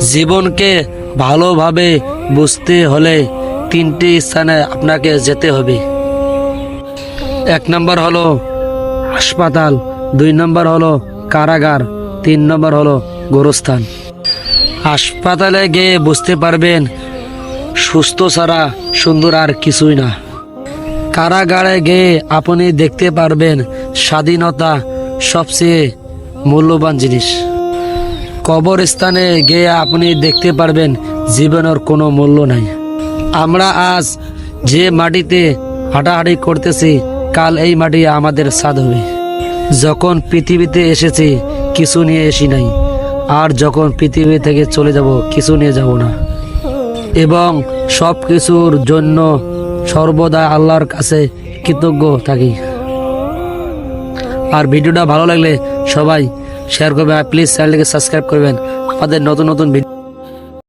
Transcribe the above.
জীবনকে ভালোভাবে বুঝতে হলে তিনটি স্থানে আপনাকে যেতে হবে। এক নম্বর হলো হাসপাতাল, দুই নম্বর হলো কারাগার, তিন নম্বর হলো গোরস্থান। হাসপাতালে গিয়ে বুঝতে পারবেন, সুস্থ ছাড়া সুন্দর আর কিছুই না। কারাগারে গিয়ে আপনি দেখতে পারবেন স্বাধীনতা সবচেয়ে মূল্যবান জিনিস। কবরস্থানে গিয়ে আপনি দেখতে পারবেন, জীবনের কোনো মূল্য নাই। আমরা আজ যে মাটিতে হাঁটাহাঁটি করতেছি, কাল এই মাটি আমাদের সাদ হবে। যখন পৃথিবীতে এসেছি, কিছু নিয়ে এসি নাই। আর যখন পৃথিবী থেকে চলে যাব, কিছু নিয়ে যাব না। এবং সব কিছুর জন্য সর্বদা আল্লাহর কাছে কৃতজ্ঞ থাকি। আর ভিডিওটা ভালো লাগলে সবাই শেয়ার করবেন আর প্লিজ চ্যানেলটিকে সাবস্ক্রাইব করবেন। আমাদের নতুন নতুন ভিডিও